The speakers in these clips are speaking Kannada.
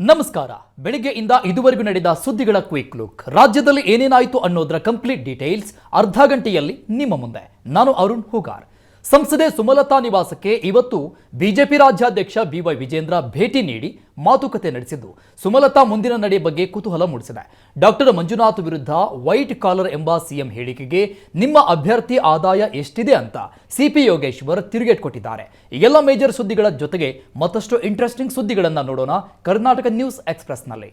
ನಮಸ್ಕಾರ. ಬೆಳಿಗ್ಗೆಯಿಂದ ಇದುವರೆಗೂ ನಡೆದ ಸುದ್ದಿಗಳ ಕ್ವಿಕ್ ಲುಕ್. ರಾಜ್ಯದಲ್ಲಿ ಏನೇನಾಯಿತು ಅನ್ನೋದರ ಕಂಪ್ಲೀಟ್ ಡೀಟೇಲ್ಸ್ ಅರ್ಧ ಗಂಟೆಯಲ್ಲಿ ನಿಮ್ಮ ಮುಂದೆ. ನಾನು ಅರುಣ್ ಹೂಗಾರ್. ಸಂಸದೆ ಸುಮಲತಾ ನಿವಾಸಕ್ಕೆ ಇವತ್ತು ಬಿಜೆಪಿ ರಾಜ್ಯಾಧ್ಯಕ್ಷ ಬಿವೈ ವಿಜೇಂದ್ರ ಭೇಟಿ ನೀಡಿ ಮಾತುಕತೆ ನಡೆಸಿದ್ದು. ಸುಮಲತಾ ಮುಂದಿನ ನಡೆ ಬಗ್ಗೆ ಕುತೂಹಲ ಮೂಡಿಸಿದೆ. ಡಾಕ್ಟರ್ ಮಂಜುನಾಥ್ ವಿರುದ್ಧ ವೈಟ್ ಕಾಲರ್ ಎಂಬ ಸಿಎಂ ಹೇಳಿಕೆಗೆ ನಿಮ್ಮ ಅಭ್ಯರ್ಥಿ ಆದಾಯ ಎಷ್ಟಿದೆ ಅಂತ ಸಿಪಿ ಯೋಗೇಶ್ವರ್ ತಿರುಗೇಟ್ ಕೊಟ್ಟಿದ್ದಾರೆ. ಎಲ್ಲ ಮೇಜರ್ ಸುದ್ದಿಗಳ ಜೊತೆಗೆ ಮತ್ತಷ್ಟು ಇಂಟ್ರೆಸ್ಟಿಂಗ್ ಸುದ್ದಿಗಳನ್ನು ನೋಡೋಣ ಕರ್ನಾಟಕ ನ್ಯೂಸ್ ಎಕ್ಸ್ಪ್ರೆಸ್ನಲ್ಲಿ.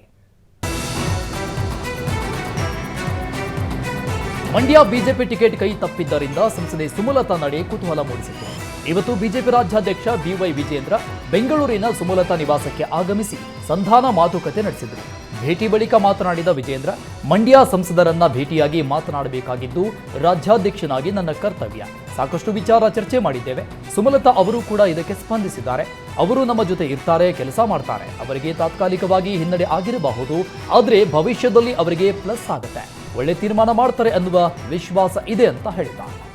ಮಂಡ್ಯ ಬಿಜೆಪಿ ಟಿಕೆಟ್ ಕೈ ತಪ್ಪಿದ್ದರಿಂದ ಸಂಸದೆ ಸುಮಲತಾ ನಡೆ ಕುತೂಹಲ ಮೂಡಿಸಿತು ಇವತ್ತು ಬಿಜೆಪಿ ರಾಜ್ಯಾಧ್ಯಕ್ಷ ಬಿವೈ ವಿಜೇಂದ್ರ ಬೆಂಗಳೂರಿನ ಸುಮಲತಾ ನಿವಾಸಕ್ಕೆ ಆಗಮಿಸಿ ಸಂಧಾನ ಮಾತುಕತೆ ನಡೆಸಿದರು. ಭೇಟಿ ಬಳಿಕ ಮಾತನಾಡಿದ ವಿಜೇಂದ್ರ, ಮಂಡ್ಯ ಸಂಸದರನ್ನ ಭೇಟಿಯಾಗಿ ಮಾತನಾಡಬೇಕಾಗಿದ್ದು ರಾಜ್ಯಾಧ್ಯಕ್ಷನಾಗಿ ನನ್ನ ಕರ್ತವ್ಯ. ಸಾಕಷ್ಟು ವಿಚಾರ ಚರ್ಚೆ ಮಾಡಿದ್ದೇವೆ. ಸುಮಲತಾ ಅವರು ಕೂಡ ಇದಕ್ಕೆ ಸ್ಪಂದಿಸಿದ್ದಾರೆ. ಅವರು ನಮ್ಮ ಜೊತೆ ಇರ್ತಾರೆ, ಕೆಲಸ ಮಾಡ್ತಾರೆ. ಅವರಿಗೆ ತಾತ್ಕಾಲಿಕವಾಗಿ ಹಿನ್ನಡೆ ಆಗಿರಬಹುದು. ಆದರೆ ಭವಿಷ್ಯದಲ್ಲಿ ಅವರಿಗೆ ಪ್ಲಸ್ ಆಗುತ್ತೆ. ಒಳ್ಳೆ ತೀರ್ಮಾನ ಮಾಡ್ತಾರೆ ಅನ್ನುವ ವಿಶ್ವಾಸ ಇದೆ ಅಂತ ಹೇಳಿದ್ದಾರೆ.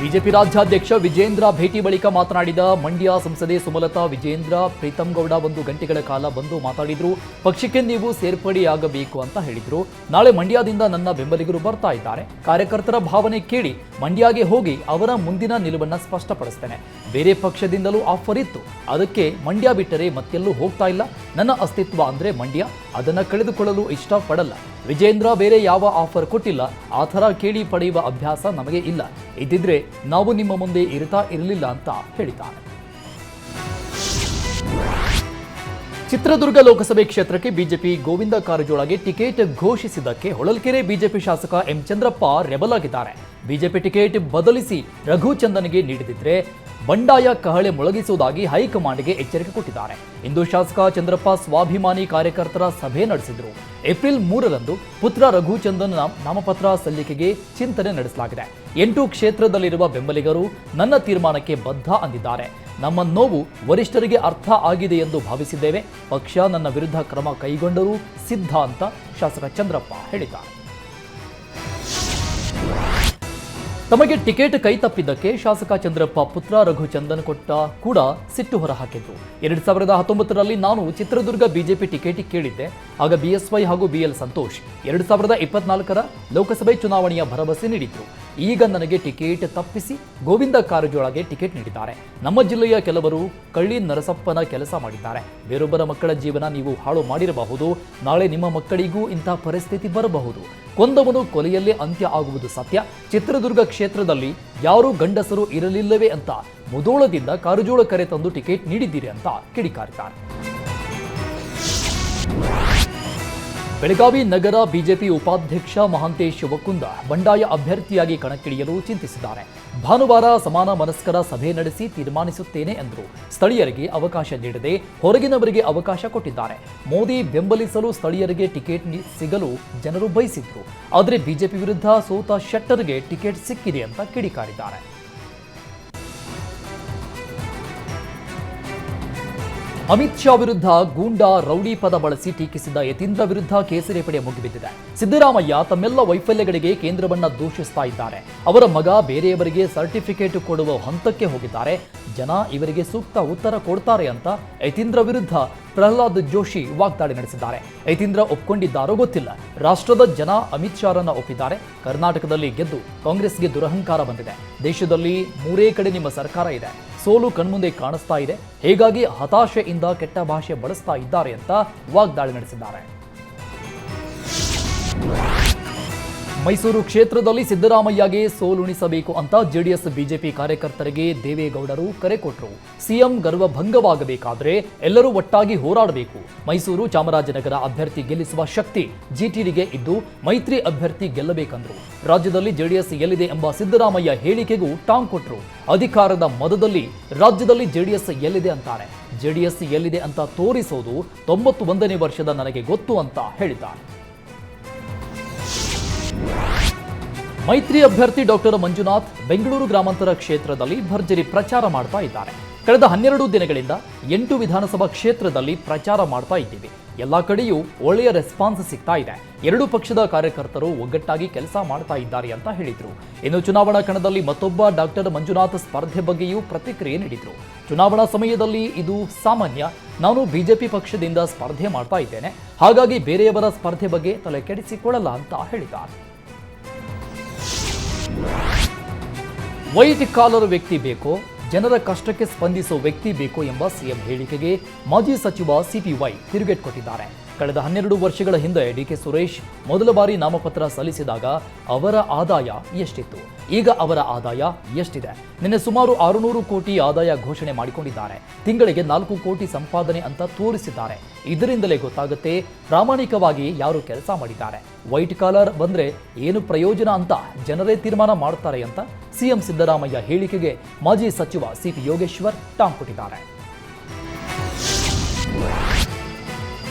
ಬಿಜೆಪಿ ರಾಜ್ಯಾಧ್ಯಕ್ಷ ವಿಜೇಂದ್ರ ಭೇಟಿ ಬಳಿಕ ಮಾತನಾಡಿದ ಮಂಡ್ಯ ಸಂಸದೆ ಸುಮಲತಾ ವಿಜೇಂದ್ರ ಪ್ರೀತಂ ಗೌಡ ಒಂದು ಗಂಟೆಗಳ ಕಾಲ ಬಂದು ಮಾತಾಡಿದ್ರು. ಪಕ್ಷಕ್ಕೆ ನೀವು ಸೇರ್ಪಡೆಯಾಗಬೇಕು ಅಂತ ಹೇಳಿದ್ರು. ನಾಳೆ ಮಂಡ್ಯದಿಂದ ನನ್ನ ಬೆಂಬಲಿಗರು ಬರ್ತಾ ಇದ್ದಾರೆ. ಕಾರ್ಯಕರ್ತರ ಭಾವನೆ ಕೇಳಿ ಮಂಡ್ಯಗೆ ಹೋಗಿ ಅವರ ಮುಂದಿನ ನಿಲುವನ್ನ ಸ್ಪಷ್ಟಪಡಿಸ್ತೇನೆ. ಬೇರೆ ಪಕ್ಷದಿಂದಲೂ ಆಫರ್ ಇತ್ತು. ಅದಕ್ಕೆ ಮಂಡ್ಯ ಬಿಟ್ಟರೆ ಮತ್ತೆಲ್ಲೂ ಹೋಗ್ತಾ ಇಲ್ಲ. ನನ್ನ ಅಸ್ತಿತ್ವ ಅಂದ್ರೆ ಮಂಡ್ಯ. ಅದನ್ನ ಕಳೆದುಕೊಳ್ಳಲು ಇಷ್ಟಪಡಲ್ಲ. ವಿಜೇಂದ್ರ ಬೇರೆ ಯಾವ ಆಫರ್ ಕೊಟ್ಟಿಲ್ಲ. ಆ ಥರ ಕೇಳಿ ಪಡೆಯುವ ಅಭ್ಯಾಸ ನಮಗೆ ಇಲ್ಲ. ಇದ್ದಿದ್ರೆ ನಾವು ನಿಮ್ಮ ಮುಂದೆ ಇರ್ತಾ ಇರಲಿಲ್ಲ ಅಂತ ಹೇಳಿದ್ದಾರೆ. ಚಿತ್ರದುರ್ಗ ಲೋಕಸಭೆ ಕ್ಷೇತ್ರಕ್ಕೆ ಬಿಜೆಪಿ ಗೋವಿಂದ ಕಾರಜೋಳಗೆ ಟಿಕೆಟ್ ಘೋಷಿಸಿದ್ದಕ್ಕೆ ಹೊಳಲ್ಕೆರೆ ಬಿಜೆಪಿ ಶಾಸಕ ಎಂ ಚಂದ್ರಪ್ಪ ರೆಬಲ್ ಆಗಿದ್ದಾರೆ. ಬಿಜೆಪಿ ಟಿಕೆಟ್ ಬದಲಿಸಿ ರಘುಚಂದನ್ಗೆ ನೀಡಿದಿದ್ರೆ ಬಂಡಾಯ ಕಹಳೆ ಮೊಳಗಿಸುವುದಾಗಿ ಹೈಕಮಾಂಡ್ಗೆ ಎಚ್ಚರಿಕೆ ಕೊಟ್ಟಿದ್ದಾರೆ. ಇಂದು ಶಾಸಕ ಚಂದ್ರಪ್ಪ ಸ್ವಾಭಿಮಾನಿ ಕಾರ್ಯಕರ್ತರ ಸಭೆ ನಡೆಸಿದರು. ಏಪ್ರಿಲ್ ಮೂರರಂದು ಪುತ್ರ ರಘುಚಂದನ್ ನಾಮ್- ನಾಮಪತ್ರ ಸಲ್ಲಿಕೆಗೆ ಚಿಂತನೆ ನಡೆಸಲಾಗಿದೆ. ಎಂಟು ಕ್ಷೇತ್ರದಲ್ಲಿರುವ ಬೆಂಬಲಿಗರು ನನ್ನ ತೀರ್ಮಾನಕ್ಕೆ ಬದ್ಧ ಅಂದಿದ್ದಾರೆ. ನಮ್ಮ ನೋವು ವರಿಷ್ಠರಿಗೆ ಅರ್ಥ ಆಗಿದೆ ಎಂದು ಭಾವಿಸಿದ್ದೇವೆ. ಪಕ್ಷ ನನ್ನ ವಿರುದ್ಧ ಕ್ರಮ ಕೈಗೊಂಡರೂ ಸಿದ್ಧ ಅಂತ ಶಾಸಕ ಚಂದ್ರಪ್ಪ ಹೇಳಿದ್ದಾರೆ. ತಮಗೆ ಟಿಕೆಟ್ ಕೈ ತಪ್ಪಿದ್ದಕ್ಕೆ ಶಾಸಕ ಚಂದ್ರಪ್ಪ ಪುತ್ರ ರಘುಚಂದನ್ ಕೊಟ್ಟ ಕೂಡ ಸಿಟ್ಟು ಹೊರಹಾಕಿದ್ರು. ಎರಡ್ ಸಾವಿರದ ಹತ್ತೊಂಬತ್ತರಲ್ಲಿ ನಾನು ಚಿತ್ರದುರ್ಗ ಬಿಜೆಪಿ ಟಿಕೆಟ್ ಕೇಳಿದ್ದೆ. ಆಗ ಬಿಎಸ್ವೈ ಹಾಗೂ ಬಿಎಲ್ ಸಂತೋಷ್ ಎರಡ್ ಸಾವಿರದ ಇಪ್ಪತ್ನಾಲ್ಕರ ಲೋಕಸಭೆ ಚುನಾವಣೆಯ ಭರವಸೆ ನೀಡಿದ್ರು. ಈಗ ನನಗೆ ಟಿಕೆಟ್ ತಪ್ಪಿಸಿ ಗೋವಿಂದ ಕಾರಜೋಳಗೆ ಟಿಕೆಟ್ ನೀಡಿದ್ದಾರೆ. ನಮ್ಮ ಜಿಲ್ಲೆಯ ಕೆಲವರು ಕಳ್ಳಿ ನರಸಪ್ಪನ ಕೆಲಸ ಮಾಡಿದ್ದಾರೆ. ಬೇರೊಬ್ಬರ ಮಕ್ಕಳ ಜೀವನ ನೀವು ಹಾಳು ಮಾಡಿರಬಹುದು. ನಾಳೆ ನಿಮ್ಮ ಮಕ್ಕಳಿಗೂ ಇಂತಹ ಪರಿಸ್ಥಿತಿ ಬರಬಹುದು. ಕೊಂದವನು ಕೊಲೆಯಲ್ಲೇ ಅಂತ್ಯ ಆಗುವುದು ಸತ್ಯ. ಚಿತ್ರದುರ್ಗ ಕ್ಷೇತ್ರದಲ್ಲಿ ಯಾರೂ ಗಂಡಸರು ಇರಲಿಲ್ಲವೇ ಅಂತ ಮುದೋಳದಿಂದ ಕಾರಜೋಳ ಕರೆ ತಂದು ಟಿಕೆಟ್ ನೀಡಿದ್ದೀರಿ ಅಂತ ಕಿಡಿಕಾರಿದ್ದಾರೆ. ಬೆಳಗಾವಿ ನಗರ ಬಿಜೆಪಿ ಉಪಾಧ್ಯಕ್ಷ ಮಹಾಂತೇಶ್ ಶಿವಕುಂದ ಬಂಡಾಯ ಅಭ್ಯರ್ಥಿಯಾಗಿ ಕಣಕ್ಕಿಳಿಯಲು ಚಿಂತಿಸಿದ್ದಾರೆ. ಭಾನುವಾರ ಸಮಾನ ಮನಸ್ಕರ ಸಭೆ ನಡೆಸಿ ತೀರ್ಮಾನಿಸುತ್ತೇನೆ ಎಂದರು. ಸ್ಥಳೀಯರಿಗೆ ಅವಕಾಶ ನೀಡದೆ ಹೊರಗಿನವರಿಗೆ ಅವಕಾಶ ಕೊಟ್ಟಿದ್ದಾರೆ. ಮೋದಿ ಬೆಂಬಲಿಸಲು ಸ್ಥಳೀಯರಿಗೆ ಟಿಕೆಟ್ ಸಿಗಲು ಜನರು ಬಯಸಿದ್ರು. ಆದರೆ ಬಿಜೆಪಿ ವಿರುದ್ಧ ಸೋತ ಶೆಟ್ಟರ್ಗೆ ಟಿಕೆಟ್ ಸಿಕ್ಕಿದೆ ಅಂತ ಕಿಡಿಕಾರಿದ್ದಾರೆ. ಅಮಿತ್ ಶಾ ವಿರುದ್ಧ ಗೂಂಡಾ ರೌಡಿ ಪದ ಬಳಸಿ ಟೀಕಿಸಿದ ಯತೀಂದ್ರ ವಿರುದ್ಧ ಕೇಸರಿ ಪಡೆ ಮುಗಿಬಿದ್ದಿದೆ. ಸಿದ್ದರಾಮಯ್ಯ ತಮ್ಮೆಲ್ಲ ವೈಫಲ್ಯಗಳಿಗೆ ಕೇಂದ್ರವನ್ನ ದೂಷಿಸ್ತಾ ಇದ್ದಾರೆ. ಅವರ ಮಗ ಬೇರೆಯವರಿಗೆ ಸರ್ಟಿಫಿಕೇಟ್ ಕೊಡುವ ಹಂತಕ್ಕೆ ಹೋಗಿದ್ದಾರೆ. ಜನ ಇವರಿಗೆ ಸೂಕ್ತ ಉತ್ತರ ಕೊಡ್ತಾರೆ ಅಂತ ಯತೀಂದ್ರ ವಿರುದ್ಧ ಪ್ರಹ್ಲಾದ್ ಜೋಶಿ ವಾಗ್ದಾಳಿ ನಡೆಸಿದ್ದಾರೆ. ಯತೀಂದ್ರ ಒಪ್ಕೊಂಡಿದ್ದಾರೋ ಗೊತ್ತಿಲ್ಲ. ರಾಷ್ಟ್ರದ ಜನ ಅಮಿತ್ ಶಾರನ್ನ ಒಪ್ಪಿದ್ದಾರೆ. ಕರ್ನಾಟಕದಲ್ಲಿ ಗೆದ್ದು ಕಾಂಗ್ರೆಸ್ಗೆ ದುರಹಂಕಾರ ಬಂದಿದೆ. ದೇಶದಲ್ಲಿ ಮೂರೇ ಕಡೆ ನಿಮ್ಮ ಸರ್ಕಾರ ಇದೆ. ಸೋಲು ಕಣ್ಮುಂದೆ ಕಾಣಿಸ್ತಾ ಇದೆ. ಹೀಗಾಗಿ ಹತಾಶೆಯಿಂದ ಕೆಟ್ಟ ಭಾಷೆ ಬಳಸ್ತಾ ಇದ್ದಾರೆ ಅಂತ ವಾಗ್ದಾಳಿ ನಡೆಸಿದ್ದಾರೆ. ಮೈಸೂರು ಕ್ಷೇತ್ರದಲ್ಲಿ ಸಿದ್ದರಾಮಯ್ಯಗೆ ಸೋಲುಣಿಸಬೇಕು ಅಂತ ಜೆಡಿಎಸ್ ಬಿಜೆಪಿ ಕಾರ್ಯಕರ್ತರಿಗೆ ದೇವೇಗೌಡರು ಕರೆ ಕೊಟ್ಟರು ಸಿಎಂ ಗರ್ವಭಂಗವಾಗಬೇಕಾದ್ರೆ ಎಲ್ಲರೂ ಒಟ್ಟಾಗಿ ಹೋರಾಡಬೇಕು. ಮೈಸೂರು ಚಾಮರಾಜನಗರ ಅಭ್ಯರ್ಥಿ ಗೆಲ್ಲಿಸುವ ಶಕ್ತಿ ಜಿಟಿಡಿಗೆ ಇದ್ದು ಮೈತ್ರಿ ಅಭ್ಯರ್ಥಿ ಗೆಲ್ಲಬೇಕಂದ್ರು. ರಾಜ್ಯದಲ್ಲಿ ಜೆಡಿಎಸ್ ಎಲ್ಲಿದೆ ಎಂಬ ಸಿದ್ದರಾಮಯ್ಯ ಹೇಳಿಕೆಗೂ ಟಾಂಗ್ ಕೊಟ್ಟರು ಅಧಿಕಾರದ ಮದದಲ್ಲಿ ರಾಜ್ಯದಲ್ಲಿ ಜೆಡಿಎಸ್ ಎಲ್ಲಿದೆ ಅಂತಾರೆ. ಜೆಡಿಎಸ್ ಎಲ್ಲಿದೆ ಅಂತ ತೋರಿಸೋದು ತೊಂಬತ್ತು ಒಂದನೇ ವರ್ಷದ ನನಗೆ ಗೊತ್ತು ಅಂತ ಹೇಳಿದ್ದಾರೆ. ಮೈತ್ರಿ ಅಭ್ಯರ್ಥಿ ಡಾಕ್ಟರ್ ಮಂಜುನಾಥ್ ಬೆಂಗಳೂರು ಗ್ರಾಮಾಂತರ ಕ್ಷೇತ್ರದಲ್ಲಿ ಭರ್ಜರಿ ಪ್ರಚಾರ ಮಾಡ್ತಾ ಇದ್ದಾರೆ. ಕಳೆದ ಹನ್ನೆರಡು ದಿನಗಳಿಂದ ಎಂಟು ವಿಧಾನಸಭಾ ಕ್ಷೇತ್ರದಲ್ಲಿ ಪ್ರಚಾರ ಮಾಡ್ತಾ ಇದ್ದೀವಿ. ಎಲ್ಲ ಕಡೆಯೂ ಒಳ್ಳೆಯ ರೆಸ್ಪಾನ್ಸ್ ಸಿಗ್ತಾ ಇದೆ. ಎರಡು ಪಕ್ಷದ ಕಾರ್ಯಕರ್ತರು ಒಗ್ಗಟ್ಟಾಗಿ ಕೆಲಸ ಮಾಡ್ತಾ ಇದ್ದಾರೆ ಅಂತ ಹೇಳಿದ್ರು. ಇನ್ನು ಚುನಾವಣಾ ಕಣದಲ್ಲಿ ಮತ್ತೊಬ್ಬ ಡಾಕ್ಟರ್ ಮಂಜುನಾಥ್ ಸ್ಪರ್ಧೆ ಬಗ್ಗೆಯೂ ಪ್ರತಿಕ್ರಿಯೆ ನೀಡಿದ್ರು. ಚುನಾವಣಾ ಸಮಯದಲ್ಲಿ ಇದು ಸಾಮಾನ್ಯ. ನಾನು ಬಿಜೆಪಿ ಪಕ್ಷದಿಂದ ಸ್ಪರ್ಧೆ ಮಾಡ್ತಾ ಇದ್ದೇನೆ. ಹಾಗಾಗಿ ಬೇರೆಯವರ ಸ್ಪರ್ಧೆ ಬಗ್ಗೆ ತಲೆ ಕೆಡಿಸಿಕೊಳ್ಳಲ್ಲ ಅಂತ ಹೇಳಿದ್ದಾರೆ. ವೈಟ್ ಕಾಲರ್ ವ್ಯಕ್ತಿ ಬೇಕೋ, ಜನರ ಕಷ್ಟಕ್ಕೆ ಸ್ಪಂದಿಸೋ ವ್ಯಕ್ತಿ ಬೇಕೋ ಎಂಬ ಸಿಎಂ ಹೇಳಿಕೆಗೆ ಮಾಜಿ ಸಚಿವ ಸಿಪಿವೈ ತಿರುಗೇಟ್ ಕೊಟ್ಟಿದ್ದಾರೆ. ಕಳೆದ ಹನ್ನೆರಡು ವರ್ಷಗಳ ಹಿಂದೆ ಡಿಕೆ ಸುರೇಶ್ ಮೊದಲ ಬಾರಿ ನಾಮಪತ್ರ ಸಲ್ಲಿಸಿದಾಗ ಅವರ ಆದಾಯ ಎಷ್ಟಿತ್ತು? ಈಗ ಅವರ ಆದಾಯ ಎಷ್ಟಿದೆ? ನಿನ್ನೆ ಸುಮಾರು ಆರುನೂರು ಕೋಟಿ ಆದಾಯ ಘೋಷಣೆ ಮಾಡಿಕೊಂಡಿದ್ದಾರೆ. ತಿಂಗಳಿಗೆ ನಾಲ್ಕು ಕೋಟಿ ಸಂಪಾದನೆ ಅಂತ ತೋರಿಸಿದ್ದಾರೆ. ಇದರಿಂದಲೇ ಗೊತ್ತಾಗುತ್ತೆ ಪ್ರಾಮಾಣಿಕವಾಗಿ ಯಾರು ಕೆಲಸ ಮಾಡಿದ್ದಾರೆ. ವೈಟ್ ಕಾಲರ್ ಬಂದ್ರೆ ಏನು ಪ್ರಯೋಜನ ಅಂತ ಜನರೇ ತೀರ್ಮಾನ ಮಾಡ್ತಾರೆ ಅಂತ ಸಿಎಂ ಸಿದ್ದರಾಮಯ್ಯ ಹೇಳಿಕೆಗೆ ಮಾಜಿ ಸಚಿವ ಸಿಪಿ ಯೋಗೇಶ್ವರ್ ಟಾಂಗ್ ಕೊಟ್ಟಿದ್ದಾರೆ.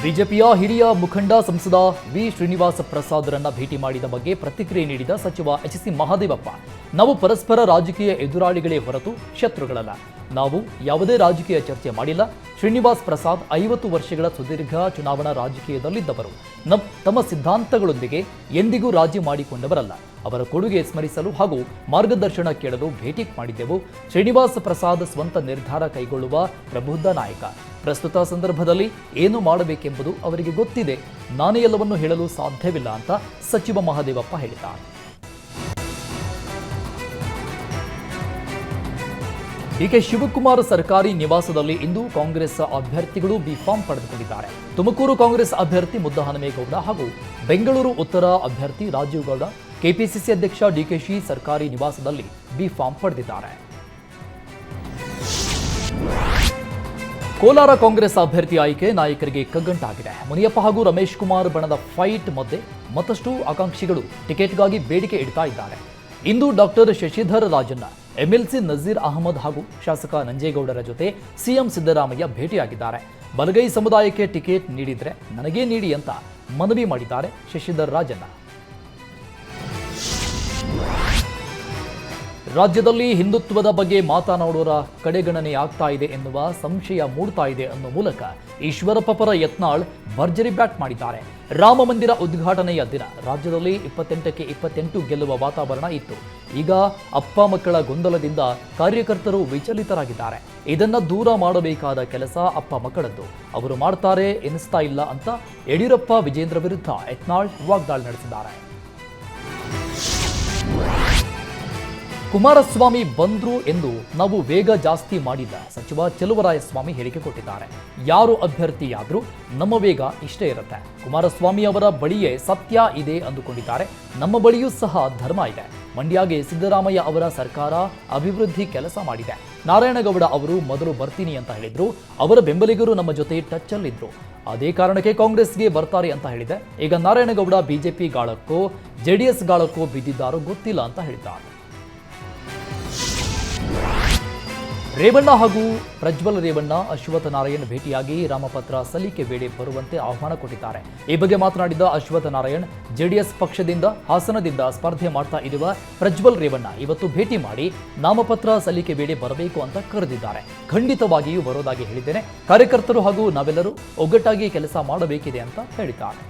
ಬಿಜೆಪಿಯ ಹಿರಿಯ ಮುಖಂಡ ಸಂಸದ ವಿ. ಶ್ರೀನಿವಾಸ ಪ್ರಸಾದ್ರನ್ನ ಭೇಟಿ ಮಾಡಿದ ಬಗ್ಗೆ ಪ್ರತಿಕ್ರಿಯೆ ನೀಡಿದ ಸಚಿವ ಎಚ್. ಸಿ. ಮಹಾದೇವಪ್ಪ. ನಾವು ಪರಸ್ಪರ ರಾಜಕೀಯ ಎದುರಾಳಿಗಳೇ ಹೊರತು ಶತ್ರುಗಳಲ್ಲ. ನಾವು ಯಾವುದೇ ರಾಜಕೀಯ ಚರ್ಚೆ ಮಾಡಿಲ್ಲ. ಶ್ರೀನಿವಾಸ್ ಪ್ರಸಾದ್ ಐವತ್ತು ವರ್ಷಗಳ ಸುದೀರ್ಘ ಚುನಾವಣಾ ರಾಜಕೀಯದಲ್ಲಿದ್ದವರು. ನಮ್, ತಮ್ಮ ಸಿದ್ಧಾಂತಗಳೊಂದಿಗೆ ಎಂದಿಗೂ ರಾಜಿ ಮಾಡಿಕೊಂಡವರಲ್ಲ. ಅವರ ಕೊಡುಗೆ ಸ್ಮರಿಸಲು ಹಾಗೂ ಮಾರ್ಗದರ್ಶನ ಕೇಳಲು ಭೇಟಿ ಮಾಡಿದ್ದೆವು. ಶ್ರೀನಿವಾಸ್ ಪ್ರಸಾದ್ ಸ್ವಂತ ನಿರ್ಧಾರ ಕೈಗೊಳ್ಳುವ ಪ್ರಬುದ್ಧ ನಾಯಕ. ಪ್ರಸ್ತುತ ಸಂದರ್ಭದಲ್ಲಿ ಏನು ಮಾಡಬೇಕೆಂಬುದು ಅವರಿಗೆ ಗೊತ್ತಿದೆ. ನಾನೇ ಎಲ್ಲವನ್ನು ಹೇಳಲು ಸಾಧ್ಯವಿಲ್ಲ ಅಂತ ಸಚಿವ ಮಹಾದೇವಪ್ಪ ಹೇಳಿದ್ದಾರೆ. ಡಿಕೆ ಶಿವಕುಮಾರ್ ಸರ್ಕಾರಿ ನಿವಾಸದಲ್ಲಿ ಇಂದು ಕಾಂಗ್ರೆಸ್ ಅಭ್ಯರ್ಥಿಗಳು ಬಿ ಫಾರ್ಮ್ ಪಡೆದುಕೊಂಡಿದ್ದಾರೆ. ತುಮಕೂರು ಕಾಂಗ್ರೆಸ್ ಅಭ್ಯರ್ಥಿ ಮುದ್ದಹನುಮೇಗೌಡ ಹಾಗೂ ಬೆಂಗಳೂರು ಉತ್ತರ ಅಭ್ಯರ್ಥಿ ರಾಜೀವ್ ಗೌಡ, ಕೆಪಿಸಿಸಿ ಅಧ್ಯಕ್ಷ ಡಿಕೆಶಿ ಸರ್ಕಾರಿ ನಿವಾಸದಲ್ಲಿ ಬಿ ಫಾರ್ಮ್ ಪಡೆದಿದ್ದಾರೆ. ಕೋಲಾರ ಕಾಂಗ್ರೆಸ್ ಅಭ್ಯರ್ಥಿ ಆಯ್ಕೆ ನಾಯಕರಿಗೆ ಕಗ್ಗಂಟಾಗಿದೆ. ಮುನಿಯಪ್ಪ ಹಾಗೂ ರಮೇಶ್ ಕುಮಾರ್ ಬಣದ ಫೈಟ್ ಮಧ್ಯೆ ಮತ್ತಷ್ಟು ಆಕಾಂಕ್ಷಿಗಳು ಟಿಕೆಟ್ಗಾಗಿ ಬೇಡಿಕೆ ಇಡ್ತಾ ಇದ್ದಾರೆ. ಇಂದು ಡಾಕ್ಟರ್ ಶಶಿಧರ್ ರಾಜನ್ನ ಎಂಎಲ್ಸಿ ನಜೀರ್ ಅಹಮದ್ ಹಾಗೂ ಶಾಸಕ ನಂಜೇಗೌಡರ ಜೊತೆ ಸಿಎಂ ಸಿದ್ದರಾಮಯ್ಯ ಭೇಟಿಯಾಗಿದ್ದಾರೆ. ಬಲಗೈ ಸಮುದಾಯಕ್ಕೆ ಟಿಕೆಟ್ ನೀಡಿದ್ರೆ ನನಗೇ ನೀಡಿ ಅಂತ ಮನವಿ ಮಾಡಿದ್ದಾರೆ ಶಶಿಧರ್ ರಾಜಣ್ಣ. ರಾಜ್ಯದಲ್ಲಿ ಹಿಂದುತ್ವದ ಬಗ್ಗೆ ಮಾತನಾಡುವರ ಕಡೆಗಣನೆ ಆಗ್ತಾ ಇದೆ ಎನ್ನುವ ಸಂಶಯ ಮೂಡ್ತಾ ಇದೆ ಅನ್ನೋ ಮೂಲಕ ಈಶ್ವರಪ್ಪ ಪರ ಯತ್ನಾಳ್ ಭರ್ಜರಿ ಬ್ಯಾಟ್ ಮಾಡಿದ್ದಾರೆ. ರಾಮ ಮಂದಿರ ಉದ್ಘಾಟನೆಯ ದಿನ. ರಾಜ್ಯದಲ್ಲಿ ಇಪ್ಪತ್ತೆಂಟಕ್ಕೆ ಇಪ್ಪತ್ತೆಂಟು ಗೆಲ್ಲುವ ವಾತಾವರಣ ಇತ್ತು. ಈಗ ಅಪ್ಪ ಮಕ್ಕಳ ಗೊಂದಲದಿಂದ ಕಾರ್ಯಕರ್ತರು ವಿಚಲಿತರಾಗಿದ್ದಾರೆ. ಇದನ್ನ ದೂರ ಮಾಡಬೇಕಾದ ಕೆಲಸ ಅಪ್ಪ ಮಕ್ಕಳದ್ದು. ಅವರು ಮಾಡ್ತಾರೆ, ಎನಿಸ್ತಾ ಇಲ್ಲ ಅಂತ ಯಡಿಯೂರಪ್ಪ ವಿಜೇಂದ್ರ ವಿರುದ್ಧ ಯತ್ನಾಳ್ ವಾಗ್ದಾಳಿ ನಡೆಸಿದ್ದಾರೆ. ಕುಮಾರಸ್ವಾಮಿ ಬಂದ್ರು ಎಂದು ನಾವು ವೇಗ ಜಾಸ್ತಿ ಮಾಡಿಲ್ಲ, ಸಚಿವ ಚೆಲುವರಾಯಸ್ವಾಮಿ ಹೇಳಿಕೆ ಕೊಟ್ಟಿದ್ದಾರೆ. ಯಾರು ಅಭ್ಯರ್ಥಿಯಾದ್ರೂ ನಮ್ಮ ವೇಗ ಇಷ್ಟೇ ಇರುತ್ತೆ. ಕುಮಾರಸ್ವಾಮಿ ಅವರ ಬಳಿಯೇ ಸತ್ಯ ಇದೆ ಅಂದುಕೊಂಡಿದ್ದಾರೆ. ನಮ್ಮ ಬಳಿಯೂ ಸಹ ಧರ್ಮ ಇದೆ. ಮಂಡ್ಯಗೆ ಸಿದ್ದರಾಮಯ್ಯ ಅವರ ಸರ್ಕಾರ ಅಭಿವೃದ್ಧಿ ಕೆಲಸ ಮಾಡಿದೆ. ನಾರಾಯಣಗೌಡ ಅವರು ಮೊದಲು ಬರ್ತೀನಿ ಅಂತ ಹೇಳಿದ್ರು. ಅವರ ಬೆಂಬಲಿಗರು ನಮ್ಮ ಜೊತೆ ಟಚ್ ಅಲ್ಲಿದ್ರು ಅದೇ ಕಾರಣಕ್ಕೆ ಕಾಂಗ್ರೆಸ್ಗೆ ಬರ್ತಾರೆ ಅಂತ ಹೇಳಿದೆ. ಈಗ ನಾರಾಯಣಗೌಡ ಬಿಜೆಪಿ ಗಾಳಕ್ಕೋ, ಜೆಡಿಎಸ್ ಗಾಳಕ್ಕೋ ಬಿದ್ದಿದ್ದಾರೋ ಗೊತ್ತಿಲ್ಲ ಅಂತ ಹೇಳಿದ್ದಾರೆ. ರೇವಣ್ಣ ಹಾಗೂ ಪ್ರಜ್ವಲ್ ರೇವಣ್ಣ, ಅಶ್ವಥ್ ನಾರಾಯಣ್ ಭೇಟಿಯಾಗಿ ರಾಮಪತ್ರ ಸಲ್ಲಿಕೆ ವೇಳೆ ಬರುವಂತೆ ಆಹ್ವಾನ ಕೊಟ್ಟಿದ್ದಾರೆ. ಈ ಬಗ್ಗೆ ಮಾತನಾಡಿದ ಅಶ್ವಥ್ ನಾರಾಯಣ್, ಜೆಡಿಎಸ್ ಪಕ್ಷದಿಂದ ಹಾಸನದಿಂದ ಸ್ಪರ್ಧೆ ಮಾಡ್ತಾ ಇರುವ ಪ್ರಜ್ವಲ್ ರೇವಣ್ಣ ಇವತ್ತು ಭೇಟಿ ಮಾಡಿ ನಾಮಪತ್ರ ಸಲ್ಲಿಕೆ ವೇಳೆ ಬರಬೇಕು ಅಂತ ಕರೆದಿದ್ದಾರೆ. ಖಂಡಿತವಾಗಿಯೂ ಬರೋದಾಗಿ ಹೇಳಿದ್ದೇನೆ. ಕಾರ್ಯಕರ್ತರು ಹಾಗೂ ನಾವೆಲ್ಲರೂ ಒಗ್ಗಟ್ಟಾಗಿ ಕೆಲಸ ಮಾಡಬೇಕಿದೆ ಅಂತ ಹೇಳಿದ್ದಾರೆ.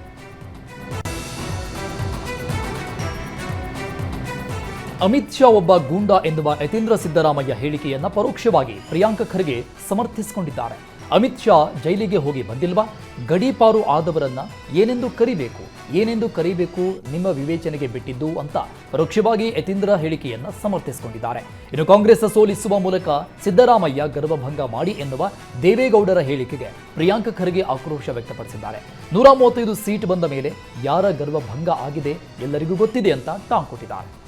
ಅಮಿತ್ ಶಾ ಒಬ್ಬ ಗೂಂಡಾ ಎನ್ನುವ ಯತೀಂದ್ರ ಸಿದ್ದರಾಮಯ್ಯ ಹೇಳಿಕೆಯನ್ನ ಪರೋಕ್ಷವಾಗಿ ಪ್ರಿಯಾಂಕ ಖರ್ಗೆ ಸಮರ್ಥಿಸಿಕೊಂಡಿದ್ದಾರೆ. ಅಮಿತ್ ಶಾ ಜೈಲಿಗೆ ಹೋಗಿ ಬಂದಿಲ್ವಾ? ಗಡೀಪಾರು ಆದವರನ್ನ ಏನೆಂದು ಕರಿಬೇಕು? ಏನೆಂದು ಕರಿಬೇಕು? ನಿಮ್ಮ ವಿವೇಚನೆಗೆ ಬಿಟ್ಟಿದ್ದು ಅಂತ ಪರೋಕ್ಷವಾಗಿ ಯತೀಂದ್ರ ಹೇಳಿಕೆಯನ್ನ ಸಮರ್ಥಿಸಿಕೊಂಡಿದ್ದಾರೆ. ಇನ್ನು ಕಾಂಗ್ರೆಸ್ ಸೋಲಿಸುವ ಮೂಲಕ ಸಿದ್ದರಾಮಯ್ಯ ಗರ್ವಭಂಗ ಮಾಡಿ ಎನ್ನುವ ದೇವೇಗೌಡರ ಹೇಳಿಕೆಗೆ ಪ್ರಿಯಾಂಕ ಖರ್ಗೆ ಆಕ್ರೋಶ ವ್ಯಕ್ತಪಡಿಸಿದ್ದಾರೆ. ನೂರ ಮೂವತ್ತೈದು ಸೀಟ್ ಬಂದ ಮೇಲೆ ಯಾರ ಗರ್ವಭಂಗ ಆಗಿದೆ ಎಲ್ಲರಿಗೂ ಗೊತ್ತಿದೆ ಅಂತ ಟಾಂಗ್ ಕೊಟ್ಟಿದ್ದಾರೆ.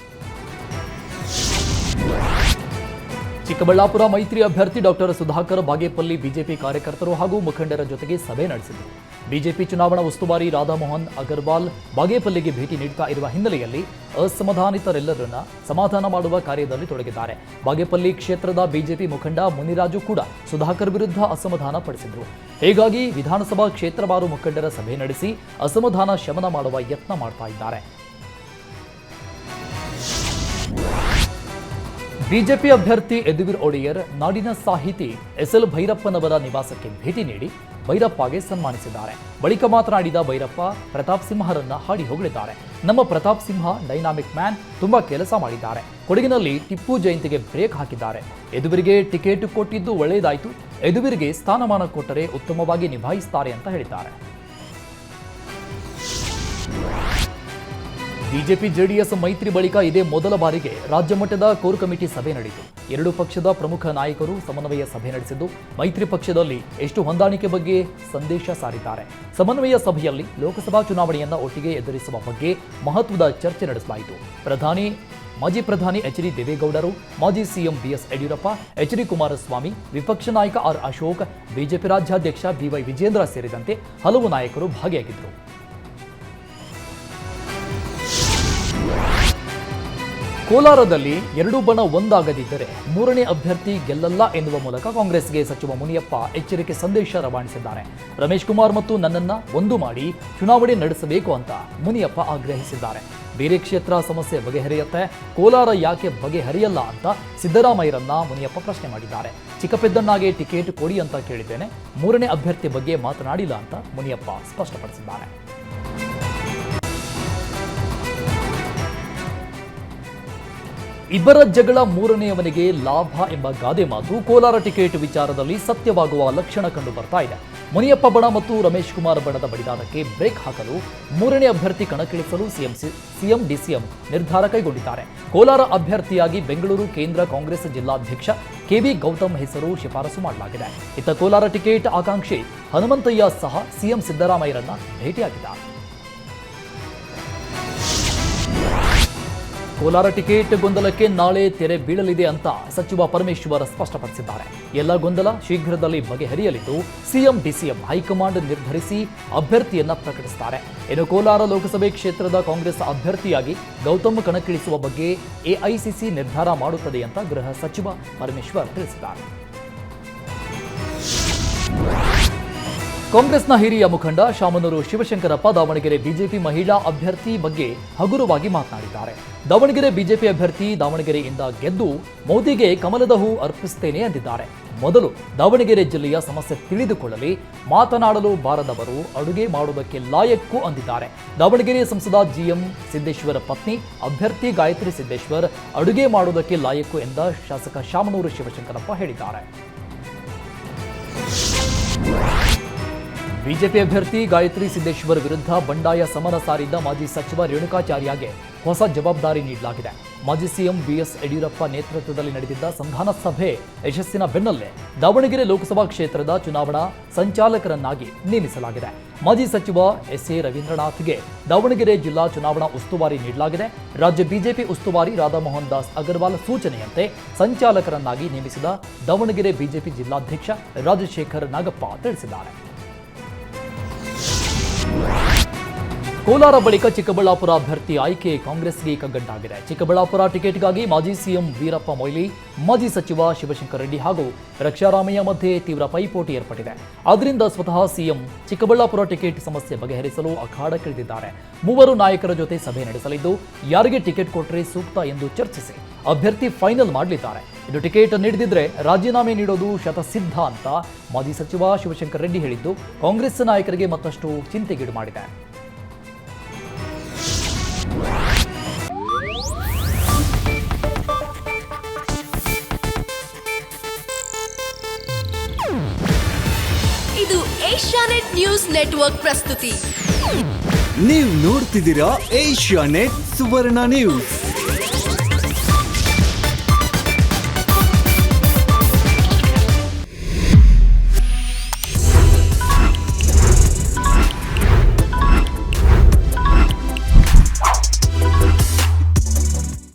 ಚಿಕ್ಕಬಳ್ಳಾಪುರ ಮೈತ್ರಿ ಅಭ್ಯರ್ಥಿ ಡಾಕ್ಟರ್ ಸುಧಾಕರ್ ಬಾಗೇಪಲ್ಲಿ ಬಿಜೆಪಿ ಕಾರ್ಯಕರ್ತರು ಹಾಗೂ ಮುಖಂಡರ ಜೊತೆಗೆ ಸಭೆ ನಡೆಸಿದರು. ಬಿಜೆಪಿ ಚುನಾವಣಾ ಉಸ್ತುವಾರಿ ರಾಧಾಮೋಹನ್ ಅಗರ್ವಾಲ್ ಬಾಗೇಪಲ್ಲಿಗೆ ಭೇಟಿ ನೀಡ್ತಾ ಇರುವ ಹಿನ್ನೆಲೆಯಲ್ಲಿ ಅಸಮಾಧಾನಿತರೆಲ್ಲರನ್ನ ಸಮಾಧಾನ ಮಾಡುವ ಕಾರ್ಯದಲ್ಲಿ ತೊಡಗಿದ್ದಾರೆ. ಬಾಗೇಪಲ್ಲಿ ಕ್ಷೇತ್ರದ ಬಿಜೆಪಿ ಮುಖಂಡ ಮುನಿರಾಜು ಕೂಡ ಸುಧಾಕರ್ ವಿರುದ್ಧ ಅಸಮಾಧಾನ ಪಡಿಸಿದರು. ಹೀಗಾಗಿ ವಿಧಾನಸಭಾ ಕ್ಷೇತ್ರವಾರು ಮುಖಂಡರ ಸಭೆ ನಡೆಸಿ ಅಸಮಾಧಾನ ಶಮನ ಮಾಡುವ ಯತ್ನ ಮಾಡ್ತಾ ಇದ್ದಾರೆ. ಬಿಜೆಪಿ ಅಭ್ಯರ್ಥಿ ಯದುವೀರ್ ಒಡೆಯರ್ ನಾಡಿನ ಸಾಹಿತಿ ಎಸ್ ಎಲ್ ಭೈರಪ್ಪನವರ ನಿವಾಸಕ್ಕೆ ಭೇಟಿ ನೀಡಿ ಭೈರಪ್ಪಗೆ ಸನ್ಮಾನಿಸಿದ್ದಾರೆ. ಬಳಿಕ ಮಾತನಾಡಿದ ಭೈರಪ್ಪ, ಪ್ರತಾಪ್ ಸಿಂಹರನ್ನ ಹಾಡಿ ಹೊಗಳಿದ್ದಾರೆ. ನಮ್ಮ ಪ್ರತಾಪ್ ಸಿಂಹ ಡೈನಾಮಿಕ್ ಮ್ಯಾನ್, ತುಂಬಾ ಕೆಲಸ ಮಾಡಿದ್ದಾರೆ. ಕೊಡಗಿನಲ್ಲಿ ಟಿಪ್ಪು ಜಯಂತಿಗೆ ಬ್ರೇಕ್ ಹಾಕಿದ್ದಾರೆ. ಯದುವೀರಿಗೆ ಟಿಕೆಟ್ ಕೊಟ್ಟಿದ್ದು ಒಳ್ಳೆಯದಾಯಿತು ಯದುವಿರಿಗೆ ಸ್ಥಾನಮಾನ ಕೊಟ್ಟರೆ ಉತ್ತಮವಾಗಿ ನಿಭಾಯಿಸುತ್ತಾರೆ ಅಂತ ಹೇಳಿದ್ದಾರೆ. ಬಿಜೆಪಿ ಜೆಡಿಎಸ್ ಮೈತ್ರಿ ಬಳಿಕ ಇದೇ ಮೊದಲ ಬಾರಿಗೆ ರಾಜ್ಯ ಮಟ್ಟದ ಕೋರ್ ಕಮಿಟಿ ಸಭೆ ನಡೆಯಿತು. ಎರಡು ಪಕ್ಷದ ಪ್ರಮುಖ ನಾಯಕರು ಸಮನ್ವಯ ಸಭೆ ನಡೆಸಿದ್ದು, ಮೈತ್ರಿ ಪಕ್ಷದಲ್ಲಿ ಎಷ್ಟು ಹೊಂದಾಣಿಕೆ ಬಗ್ಗೆ ಸಂದೇಶ ಸಾರಿದ್ದಾರೆ. ಸಮನ್ವಯ ಸಭೆಯಲ್ಲಿ ಲೋಕಸಭಾ ಚುನಾವಣೆಯನ್ನು ಒಟ್ಟಿಗೆ ಎದುರಿಸುವ ಬಗ್ಗೆ ಮಹತ್ವದ ಚರ್ಚೆ ನಡೆಸಲಾಯಿತು. ಪ್ರಧಾನಿ, ಮಾಜಿ ಪ್ರಧಾನಿ ಎಚ್ ಡಿ ದೇವೇಗೌಡರು, ಮಾಜಿ CM BS Yediyurappa, H D Kumaraswamy, ವಿಪಕ್ಷ ನಾಯಕ ಆರ್ ಅಶೋಕ್, ಬಿಜೆಪಿ ರಾಜ್ಯಾಧ್ಯಕ್ಷ ಬಿವೈ ವಿಜೇಂದ್ರ ಸೇರಿದಂತೆ ಹಲವು ನಾಯಕರು ಭಾಗಿಯಾಗಿದ್ದರು. ಕೋಲಾರದಲ್ಲಿ ಎರಡು ಬಣ ಒಂದಾಗದಿದ್ದರೆ ಮೂರನೇ ಅಭ್ಯರ್ಥಿ ಗೆಲ್ಲಲ್ಲ ಎನ್ನುವ ಮೂಲಕ ಕಾಂಗ್ರೆಸ್ಗೆ ಸಚಿವ ಮುನಿಯಪ್ಪ ಎಚ್ಚರಿಕೆ ಸಂದೇಶ ರವಾನಿಸಿದ್ದಾರೆ. ರಮೇಶ್ ಕುಮಾರ್ ಮತ್ತು ನನ್ನನ್ನ ಒಂದು ಮಾಡಿ ಚುನಾವಣೆ ನಡೆಸಬೇಕು ಅಂತ ಮುನಿಯಪ್ಪ ಆಗ್ರಹಿಸಿದ್ದಾರೆ. ಬೇರೆ ಕ್ಷೇತ್ರ ಸಮಸ್ಯೆ ಬಗೆಹರಿಯುತ್ತೆ, ಕೋಲಾರ ಯಾಕೆ ಬಗೆಹರಿಯಲ್ಲ ಅಂತ ಸಿದ್ದರಾಮಯ್ಯರನ್ನ ಮುನಿಯಪ್ಪ ಪ್ರಶ್ನೆ ಮಾಡಿದ್ದಾರೆ. ಚಿಕ್ಕಪೆದ್ದಣ್ಣಗೆ ಟಿಕೆಟ್ ಕೊಡಿ ಅಂತ ಕೇಳಿದ್ದೇನೆ, ಮೂರನೇ ಅಭ್ಯರ್ಥಿ ಬಗ್ಗೆ ಮಾತನಾಡಿಲ್ಲ ಅಂತ ಮುನಿಯಪ್ಪ ಸ್ಪಷ್ಟಪಡಿಸಿದ್ದಾರೆ. ಇಬ್ಬರ ಜಗಳ ಮೂರನೆಯವನಿಗೆ ಲಾಭ ಎಂಬ ಗಾದೆ ಮಾತು ಕೋಲಾರ ಟಿಕೆಟ್ ವಿಚಾರದಲ್ಲಿ ಸತ್ಯವಾಗುವ ಲಕ್ಷಣ ಕಂಡು ಬರ್ತಾ ಇದೆ. ಮುನಿಯಪ್ಪ ಬಣ ಮತ್ತು ರಮೇಶ್ ಕುಮಾರ್ ಬಣದ ಬಡಿದಾಟಕ್ಕೆ ಬ್ರೇಕ್ ಹಾಕಲು ಮೂರನೇ ಅಭ್ಯರ್ಥಿ ಕಣಕ್ಕಿಳಿಸಲು ಸಿಎಂ ಸಿಎಂ ಡಿಸಿಎಂ ನಿರ್ಧಾರ ಕೈಗೊಂಡಿದ್ದಾರೆ. ಕೋಲಾರ ಅಭ್ಯರ್ಥಿಯಾಗಿ ಬೆಂಗಳೂರು ಕೇಂದ್ರ ಕಾಂಗ್ರೆಸ್ ಜಿಲ್ಲಾಧ್ಯಕ್ಷ ಕೆವಿ ಗೌತಮ್ ಹೆಸರು ಶಿಫಾರಸು ಮಾಡಲಾಗಿದೆ. ಇತ್ತ ಕೋಲಾರ ಟಿಕೆಟ್ ಆಕಾಂಕ್ಷಿ ಹನುಮಂತಯ್ಯ ಸಹ ಸಿಎಂ ಸಿದ್ದರಾಮಯ್ಯರನ್ನ ಭೇಟಿಯಾಗಿದ್ದಾರೆ. ಕೋಲಾರ ಟಿಕೆಟ್ ಗೊಂದಲಕ್ಕೆ ನಾಳೆ ತೆರೆ ಬೀಳಲಿದೆ ಅಂತ ಸಚಿವ ಪರಮೇಶ್ವರ್ ಸ್ಪಷ್ಟಪಡಿಸಿದ್ದಾರೆ. ಎಲ್ಲ ಗೊಂದಲ ಶೀಘ್ರದಲ್ಲಿ ಬಗೆಹರಿಯಲಿದ್ದು, ಸಿಎಂ, ಡಿಸಿಎಂ ಹೈಕಮಾಂಡ್ ನಿರ್ಧರಿಸಿ ಅಭ್ಯರ್ಥಿಯನ್ನ ಪ್ರಕಟಿಸುತ್ತಾರೆ ಇನ್ನು ಕೋಲಾರ ಲೋಕಸಭೆ ಕ್ಷೇತ್ರದ ಕಾಂಗ್ರೆಸ್ ಅಭ್ಯರ್ಥಿಯಾಗಿ ಗೌತಮ್ ಕಣಕ್ಕಿಳಿಸುವ ಬಗ್ಗೆ ಎಐಸಿಸಿ ನಿರ್ಧಾರ ಮಾಡುತ್ತದೆ ಅಂತ ಗೃಹ ಸಚಿವ ಪರಮೇಶ್ವರ್ ತಿಳಿಸಿದ್ದಾರೆ. ಕಾಂಗ್ರೆಸ್ನ ಹಿರಿಯ ಮುಖಂಡ ಶಾಮನೂರು ಶಿವಶಂಕರಪ್ಪ ದಾವಣಗೆರೆ ಬಿಜೆಪಿ ಮಹಿಳಾ ಅಭ್ಯರ್ಥಿ ಬಗ್ಗೆ ಹಗುರವಾಗಿ ಮಾತನಾಡಿದ್ದಾರೆ. ದಾವಣಗೆರೆ ಬಿಜೆಪಿ ಅಭ್ಯರ್ಥಿ ದಾವಣಗೆರೆಯಿಂದ ಗೆದ್ದು ಮೋದಿಗೆ ಕಮಲದ ಹೂ ಅರ್ಪಿಸುತ್ತೇನೆ ಎಂದಿದ್ದಾರೆ ಮೊದಲು ದಾವಣಗೆರೆ ಜಿಲ್ಲೆಯ ಸಮಸ್ಯೆ ತಿಳಿದುಕೊಳ್ಳಲಿ, ಮಾತನಾಡಲು ಬಾರದವರು ಅಡುಗೆ ಮಾಡುವುದಕ್ಕೆ ಲಾಯಕ್ಕು ಅಂದಿದ್ದಾರೆ. ದಾವಣಗೆರೆ ಸಂಸದ ಜಿಎಂ ಸಿದ್ದೇಶ್ವರ ಪತ್ನಿ, ಅಭ್ಯರ್ಥಿ ಗಾಯತ್ರಿ ಸಿದ್ದೇಶ್ವರ್, ಅಡುಗೆ ಮಾಡುವುದಕ್ಕೆ ಲಾಯಕ್ಕು ಎಂದ ಶಾಸಕ ಶಾಮನೂರು ಶಿವಶಂಕರಪ್ಪ ಹೇಳಿದ್ದಾರೆ. ಬಿಜೆಪಿ ಅಭ್ಯರ್ಥಿ ಗಾಯತ್ರಿ ಸಿದ್ದೇಶ್ವರ್ ವಿರುದ್ಧ ಬಂಡಾಯ ಸಮರ ಸಾರಿದ್ದ ಮಾಜಿ ಸಚಿವ ರೇಣುಕಾಚಾರ್ಯಗೆ ಹೊಸ ಜವಾಬ್ದಾರಿ ನೀಡಲಾಗಿದೆ. ಮಾಜಿ ಸಿಎಂ ಬಿಎಸ್ ಯಡಿಯೂರಪ್ಪ ನೇತೃತ್ವದಲ್ಲಿ ನಡೆದಿದ್ದ ಸಂಧಾನ ಸಭೆ ಯಶಸ್ಸಿನ ಬೆನ್ನಲ್ಲೇ ದಾವಣಗೆರೆ ಲೋಕಸಭಾ ಕ್ಷೇತ್ರದ ಚುನಾವಣಾ ಸಂಚಾಲಕರನ್ನಾಗಿ ನೇಮಿಸಲಾಗಿದೆ. ಮಾಜಿ ಸಚಿವ ಎಸ್ ಎ ರವೀಂದ್ರನಾಥ್ಗೆ ದಾವಣಗೆರೆ ಜಿಲ್ಲಾ ಚುನಾವಣಾ ಉಸ್ತುವಾರಿ ನೀಡಲಾಗಿದೆ. ರಾಜ್ಯ ಬಿಜೆಪಿ ಉಸ್ತುವಾರಿ ರಾಧಾಮೋಹನ್ ದಾಸ್ ಅಗರ್ವಾಲ್ ಸೂಚನೆಯಂತೆ ಸಂಚಾಲಕರನ್ನಾಗಿ ನೇಮಿಸಿದ ದಾವಣಗೆರೆ ಬಿಜೆಪಿ ಜಿಲ್ಲಾಧ್ಯಕ್ಷ ರಾಜಶೇಖರ್ ನಾಗಪ್ಪ ತಿಳಿಸಿದ್ದಾರೆ. ಕೋಲಾರ ಬಳಿಕ ಚಿಕ್ಕಬಳ್ಳಾಪುರ ಅಭ್ಯರ್ಥಿ ಆಯ್ಕೆ ಕಾಂಗ್ರೆಸ್ಗೆ ಕಗ್ಗಂಟಾಗಿದೆ. ಚಿಕ್ಕಬಳ್ಳಾಪುರ ಟಿಕೆಟ್ಗಾಗಿ ಮಾಜಿ ಸಿಎಂ ವೀರಪ್ಪ ಮೊಯ್ಲಿ, ಮಾಜಿ ಸಚಿವ ಶಿವಶಂಕರ ರೆಡ್ಡಿ ಹಾಗೂ ರಕ್ಷಾರಾಮಯ್ಯ ಮಧ್ಯೆ ತೀವ್ರ ಪೈಪೋಟಿ ಏರ್ಪಟ್ಟಿದೆ. ಆದ್ದರಿಂದ ಸ್ವತಃ ಸಿಎಂ ಚಿಕ್ಕಬಳ್ಳಾಪುರ ಟಿಕೆಟ್ ಸಮಸ್ಯೆ ಬಗೆಹರಿಸಲು ಅಖಾಡಕ್ಕಿಳಿದಿದ್ದಾರೆ ಮೂವರು ನಾಯಕರ ಜೊತೆ ಸಭೆ ನಡೆಸಲಿದ್ದು, ಯಾರಿಗೆ ಟಿಕೆಟ್ ಕೊಟ್ಟರೆ ಸೂಕ್ತ ಎಂದು ಚರ್ಚಿಸಿ ಅಭ್ಯರ್ಥಿ ಫೈನಲ್ ಮಾಡಲಿದ್ದಾರೆ. ಇದು ಟಿಕೆಟ್ ನೀಡದಿದ್ರೆ ರಾಜೀನಾಮೆ ನೀಡೋದು ಶತಸಿದ್ಧ ಅಂತ ಮಾಜಿ ಸಚಿವ ಶಿವಶಂಕರ್ ರೆಡ್ಡಿ ಹೇಳಿದ್ದು ಕಾಂಗ್ರೆಸ್ ನಾಯಕರಿಗೆ ಮತ್ತಷ್ಟು ಚಿಂತೆಗೀಡು ಮಾಡಿದೆ. ಇದು ಏಷ್ಯಾನೆಟ್ ನ್ಯೂಸ್ ನೆಟ್ವರ್ಕ್ ಪ್ರಸ್ತುತಿ. ನೀವು ನೋಡ್ತಿದ್ದೀರಾ ಏಷ್ಯಾ ನೆಟ್ ಸುವರ್ಣ ನ್ಯೂಸ್.